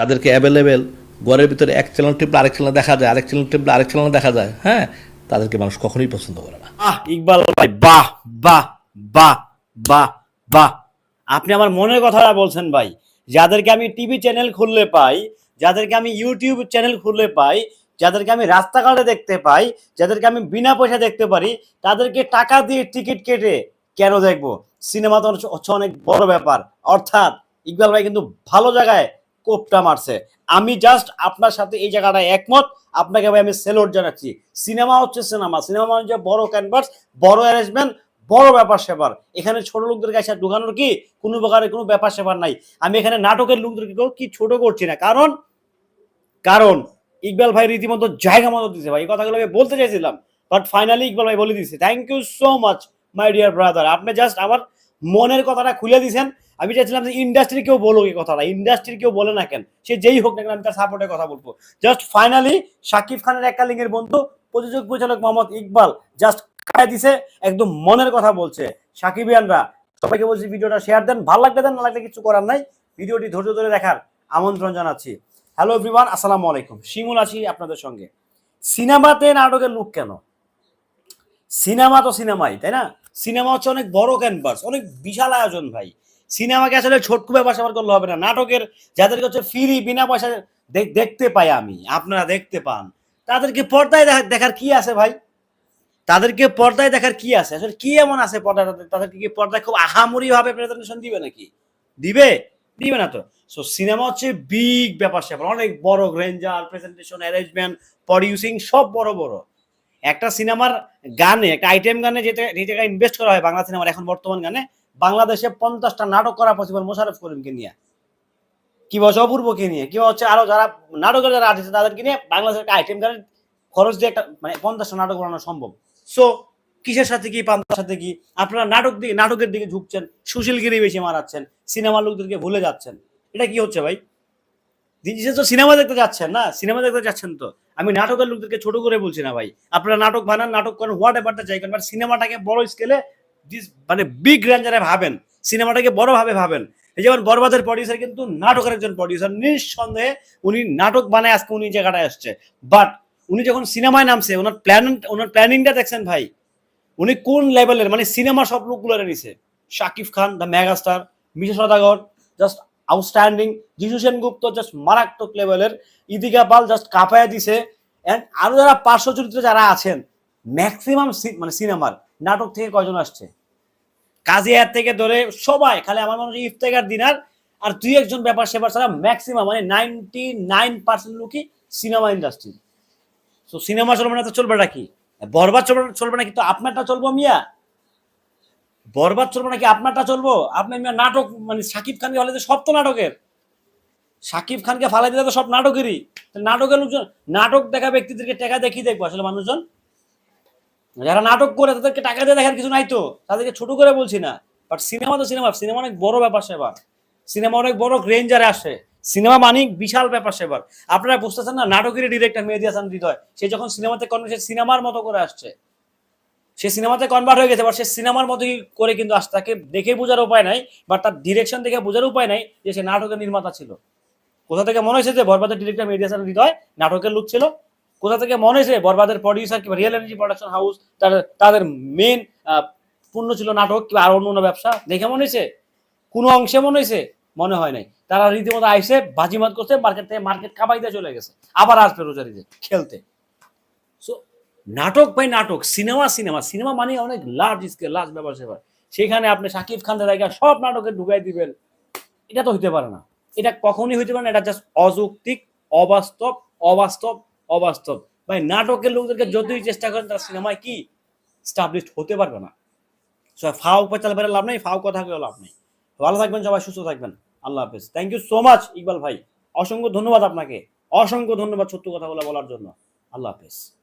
যাদেরকে অ্যাভেলেবেল ঘরের ভিতরে এক চ্যানেল টিপলে আরেক চ্যানেল দেখা যায়, আরেক চ্যানেল টিপলে আরেক চ্যানেল দেখা যায় হ্যাঁ? তাদেরকে মানুষ কখনোই পছন্দ করে না। আহ ইকবাল ভাই, বাহ বাহ বাহ বাহ বাহ। আপনি আমার মনের কথাটা বলছেন ভাই। যাদেরকে আমি টিভি চ্যানেল খুললে পাই, যাদেরকে আমি ইউটিউব চ্যানেল খুললে পাই, যাদেরকে আমি রাস্তাঘাটে দেখতে পাই, যাদেরকে আমি বিনা পয়সা দেখতে পারি, তাদেরকে টাকা দিয়ে টিকিট কেটে কেন দেখব? সিনেমা তো হচ্ছে- অনেক বড় ব্যাপার। অর্থাৎ ইকবাল ভাই কিন্তু ভালো জায়গায় কোপটা মারছে। আমি জাস্ট আপনার সাথে এই জায়গাটায় একমত। আপনাকে ভাই আমি সেলোট জানাচ্ছি। সিনেমা হচ্ছে সিনেমা। সিনেমা মানে বড় ক্যানভাস বড় অ্যারেঞ্জমেন্ট বড় ব্যাপার সেবার। এখানে ছোট লোকদের কাছে ঢুকানোর কি কোনো প্রকারের কোনো ব্যাপার সেবার নাই। আমি এখানে নাটকের লোকদেরকে কি ছোট করছি না। কারণ কারণ ইকবাল ভাই রীতিমতো জায়গা মতো দিছে ভাই। এই কথাগুলো আমি বলতে চাইছিলাম বাট ফাইনালি ইকবাল ভাই বলে দিছে। Thank you so much my dear brother আপনি জাস্ট আমার মনের কথাটা খুলে দিছেন। আমি চাইছিলাম যে ইন্ডাস্ট্রি কেউ বলুক এই কথাটা ইন্ডাস্ট্রির কেউ বলে না কেন, সে যেই হোক না কেন আমি তার সাপোর্টের কথা বলব। জাস্ট ফাইনালি শাকিব খানের একটা লিঙ্গের বন্ধু, প্রযোজক পরিচালক মোহাম্মদ ইকবাল জাস্ট খায় দিছে, একদম মনের কথা বলছে। সাকিবিয়ানরা, সবাইকে বলছি ভিডিওটা শেয়ার দেন, ভালো লাগলে দেন, না লাগলে কিছু করার নাই। ভিডিওটি ধৈর্য ধরে দেখার আমন্ত্রণ জানাচ্ছি। হ্যালো এভরিওয়ান আসসালামু আলাইকুম। শিমুল আছি আপনাদের সঙ্গে। সিনেমাতে নাটকের লুক কেন? সিনেমা তো সিনেমাই, তাই না? সিনেমা হচ্ছে অনেক বড় ক্যানভাস অনেক বিশাল আয়োজন ভাই। সিনেমাকে আসলে ব্যাপার স্যাপার করলে হবে না। নাটকের যাদেরকে হচ্ছে ফ্রি বিনা পয়সা দেখ- দেখতে পাই আমি, আপনারা দেখতে পান। তাদেরকে পর্দায় দেখা- দেখার কি আছে ভাই? তাদেরকে পর্দায় দেখার কি আছে? আসলে কি এমন আছে তাদের- তাদেরকে কি পর্দায় খুব আহামরি ভাবে প্রেজেন্টেশন দিবে নাকি? দিবে? দিবে না তো। সো সিনেমা হচ্ছে বিগ ব্যাপার স্যাপার। অনেক বড় রেঞ্জার প্রেজেন্টেশন অ্যারেঞ্জমেন্ট প্রডিউসিং সব বড় বড়। একটা সিনেমার গানে, একটা আইটেম গানে যেটা যে জায়গায় ইনভেস্ট করা হয় বাংলা সিনেমার এখন বর্তমান গানে বাংলাদেশে পঞ্চাশটা নাটক করা পসিবল মোশারফ করিমকে নিয়ে। কি বলছে অপূর্বকে নিয়ে, কি হচ্ছে আরও যারা নাটকের যারা আর্টিস্ট তাদেরকে নিয়ে বাংলাদেশের একটা আইটেম গানের খরচ দিয়ে একটা মানে পঞ্চাশটা নাটক বানানো সম্ভব। সো কিসের সাথে কি, পান্তার সাথে কি? আপনারা নাটক দিকে, নাটকের দিকে ঝুঁকছেন, সুশীলগিরি বেশি মারাচ্ছেন সিনেমার লোকদেরকে ভুলে যাচ্ছেন। এটা কি হচ্ছে ভাই? দিন তো সিনেমা দেখতে যাচ্ছেন না? সিনেমা দেখতে যাচ্ছেন তো? আমি নাটকের লোকদেরকে ছোট করে বলছি না ভাই। আপনারা নাটক বানান, নাটক করেন হোয়াট এভার দ্য চাই করেন বাট সিনেমাটাকে বড় স্কেলে মানে বিগ রেঞ্জারে ভাবেন, সিনেমাটাকে বড় ভাবে ভাবেন, এই যেমন বরবাদের প্রডিউসার কিন্তু নাটকের একজন প্রডিউসার নিঃসন্দেহে উনি নাটক বানায় আজকে উনি জায়গাটায় আসছে। বাট উনি যখন সিনেমায় নামছে, ওনার প্ল্যান ওনার প্ল্যানিংটা দেখছেন ভাই, উনি কোন লেভেলের মানে সিনেমা সব লোকগুলো নিছে। Shakib Khan the megastar Misha Sawdagar just outstanding Jisshu Sengupta just মারাত্মক লেভেলের ইদিকা পাল জাস্ট কাঁপায়া দিছে। অ্যান্ড আরও যারা পার্শ্ব চরিত্রে যারা আছেন ম্যাক্সিমাম মানে সিনেমার, নাটক থেকে কয়জন আসছে? কাজিয়ার থেকে ধরে সবাই, খালি আমার মনে হয় ইফতেকার দিনার, আর তুই একজন ব্যাপার সেবার ছাড়া ম্যাক্সিমাম মানে নাইনটি নাইন পার্সেন্ট লোকই সিনেমা ইন্ডাস্ট্রি তো সিনেমা চলবে না তো চলবে কি? বরবাদ চলবে চলবে না কিন্তু আপনারটা চলবো মিয়া। বরবাদ চলবে নাকি আপনারটা চলবো? আপনার মিয়া নাটক মানে সাকিব খানকে হলে সব তো নাটকের। সাকিব খানকে ফালাই দিলে তো সব নাটকেরই। নাটকের লোকজন নাটক দেখা ব্যক্তিদেরকে টাকা দেখিয়ে দেখব আসলে মানুষজন। যারা নাটক করে তাদেরকে টাকা দিয়ে দেখার কিছু নাই তো, তাদেরকে ছোট করে বলছি না। বাট সিনেমা তো সিনেমা সিনেমা অনেক বড় ব্যাপার সেবার। সিনেমা অনেক বড় রেঞ্জারে আসে। সিনেমা মানিক বিশাল ব্যাপার সেবার। আপনারা বুঝতেছেন না নাটকের ডিরেক্টর মেহেদি হাসান হৃদয়, সে যখন সিনেমাতে কনভার্ট সে সিনেমার মতো করে আসছে। সে সিনেমাতে কনভার্ট হয়ে গেছে বাট সে সিনেমার মতোই করে কিন্তু আসছে। তাকে দেখে বোঝার উপায় নাই বাট তার ডিরেকশন দেখে বোঝার উপায় নাই যে সে নাটকের নির্মাতা ছিল। কোথা থেকে মনে হয়েছে যে বরবাদের ডিরেক্টর মেহেদি হাসান হৃদয়, নাটকের লুক ছিল? কোথা থেকে মনে হয়েছে বরবাদের প্রডিউসার কিংবা রিয়েল এনার্জি প্রোডাকশন হাউস তাদের মেন পূর্ণ ছিল নাটক কিংবা আর অন্য অন্য ব্যবসা, দেখে মনে হয়েছে কোনো অংশে মনে হয়েছে মনে হয় নাই। তারা রীতিমতো আইসে, বাজিমাত করছে মার্কেট থেকে মার্কেট দিয়ে চলে গেছে। আবার আসবে রোজারিতে খেলতে। সো নাটক বাই নাটক সিনেমা সিনেমা সিনেমা মানে অনেক লার্জ স্কেল লার্জ ব্যাপার স্যাপার সেখানে আপনি সাকিব খানের জায়গা সব নাটকে ঢুকাই দিবেন। এটা তো হইতে পারে না। এটা কখনই হইতে পারে না, এটা জাস্ট অযৌক্তিক, অবাস্তব অবাস্তব অবাস্তব। ভাই, নাটকের লোকদেরকে যতই চেষ্টা করেন, তারা সিনেমায় কি স্টাবলিশ হতে পারবে না। সো, ফাও পেঁচাল বেড়ে লাভ নেই, ফাও কথা কেউ লাভ নেই। ভালো থাকবেন সবাই, সুস্থ থাকবেন। আল্লাহ হাফেজ। Thank you so much Iqbal ভাই। অসংখ্য ধন্যবাদ আপনাকে। অসংখ্য ধন্যবাদ সত্য কথাগুলো বলার জন্য। আল্লাহ হাফেজ।